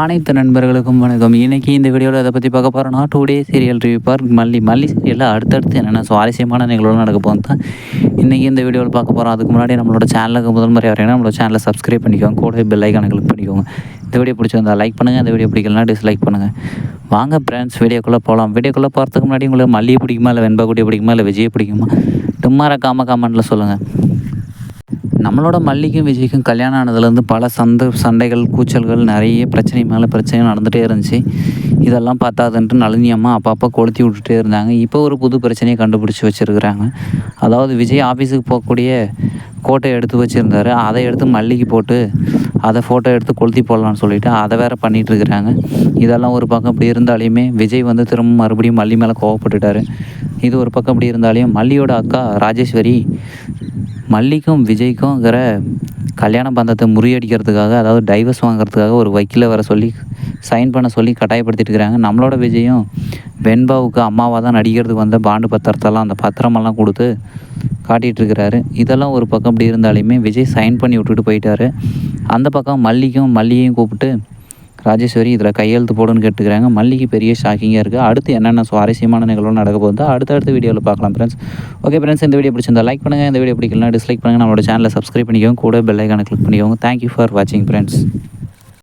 அனைத்து நண்பர்களுக்கும் வணக்கம். இன்றைக்கி இந்த வீடியோவில் அதை பற்றி பார்க்க போகிறோன்னா டூ டே சீரியல் ரிவ்யூ பார்க் மல்லி மல்லி சீரியலில் அடுத்தடுத்து என்னென்ன சுவாரஸ்யமான நிகழ்வுகள் நடக்க போகுது தான் இன்றைக்கி இந்த வீடியோவில் பார்க்க போகிறோம் அதுக்கு முன்னாடி நம்மளோட சேனலுக்கு முதல் முறை வரீங்கன்னா நம்மளோட சேனலை சப்ஸ்கிரைப் பண்ணிக்கோங்க. கூட பெல் ஐக்கானை கிளிக் பண்ணிக்கோங்க. இந்த வீடியோ பிடிச்சிருந்தா லைக் பண்ணுங்கள் இந்த வீடியோ பிடிக்கலனா டிஸ்லைக் பண்ணுங்கள் வாங்க ஃப்ரெண்ட்ஸ் வீடியோக்குள்ளே போகலாம் வீடியோக்குள்ளே போகிறதுக்கு முன்னாடி உங்களுக்கு மல்லியை பிடிக்குமா இல்லை வெண்பாக்குட்டியை பிடிக்குமா இல்லை விஜயை பிடிக்குமா? டும்மார காம காமெண்ட்டில் சொல்லுங்கள் நம்மளோட மல்லிக்கும் விஜய்க்கும் கல்யாணம் ஆனதுலேருந்து பல சந்த சண்டைகள் கூச்சல்கள் நிறைய பிரச்சனை மேலே பிரச்சனை நடந்துகிட்டே இருந்துச்சு. இதெல்லாம் பார்த்தாதுன்ட்டு நளினி அம்மா அப்பப்போ கொளுத்தி விட்டுட்டே இருந்தாங்க. இப்போ ஒரு புது பிரச்சனையை கண்டுபிடிச்சி வச்சுருக்குறாங்க. அதாவது விஜய் ஆஃபீஸுக்கு போகக்கூடிய கோட்டை எடுத்து வச்சுருந்தாரு. அதை எடுத்து மல்லிக்கு போட்டு அதை ஃபோட்டோ எடுத்து கொளுத்தி போடலான்னு சொல்லிட்டு அதை வேறு பண்ணிகிட்டு இருக்கிறாங்க. இதெல்லாம் ஒரு பக்கம் இப்படி இருந்தாலையுமே விஜய் வந்து திரும்ப மறுபடியும் மல்லி மேலே கோவப்பட்டுட்டார். இது ஒரு பக்கம் இப்படி இருந்தாலையும் மல்லியோட அக்கா ராஜேஸ்வரி மல்லிக்கும் விஜய்க்கும்ங்கிற கல்யாண பந்தத்தை முறியடிக்கிறதுக்காக அதாவது டைவர்ஸ் வாங்குறதுக்காக ஒரு வக்கீலை வர சொல்லி சைன் பண்ண சொல்லி கட்டாயப்படுத்திட்டு இருக்கிறாங்க. நம்மளோட விஜயும் வெண்பாவுக்கு அம்மாவாக தான் நடிக்கிறதுக்கு வந்த பாண்டு பத்திரத்தெல்லாம் அந்த பத்திரமெல்லாம் கொடுத்து காட்டிகிட்ருக்கிறாரு இதெல்லாம் ஒரு பக்கம் இப்படி இருந்தாலுமே விஜய் சைன் பண்ணி விட்டுட்டு போயிட்டாரு. அந்த பக்கம் மல்லிக்கும் மல்லியையும் கூப்பிட்டு ராஜேஸ்வரி இதில் கையெழுத்து போடுன்னு கேட்டுக்கிறாங்க. மல்லிகை பெரிய ஷாக்கிங்காக இருக்குது அடுத்து என்னென்ன சுவாரஸ்யமான நிகழ்வு நடக்க போகுது அடுத்தடுத்த வீடியோவில் பார்க்கலாம் ஃப்ரெண்ட்ஸ் ஓகே ஃப்ரெண்ட்ஸ் இந்த வீடியோ பிடிச்சிருந்தா லைக் பண்ணுங்கள் இந்த வீடியோ பிடிக்கலாம் டிஸ்லைக் பண்ணுங்கள் நம்மளோட சேனலை சப்ஸ்கிரைப் பண்ணிக்கோங்க. கூட பெல் ஐக்கானை கிளிக் பண்ணிக்கோங்க. தேங்க்யூ ஃபார் வாட்சிங் ஃப்ரெண்ட்ஸ்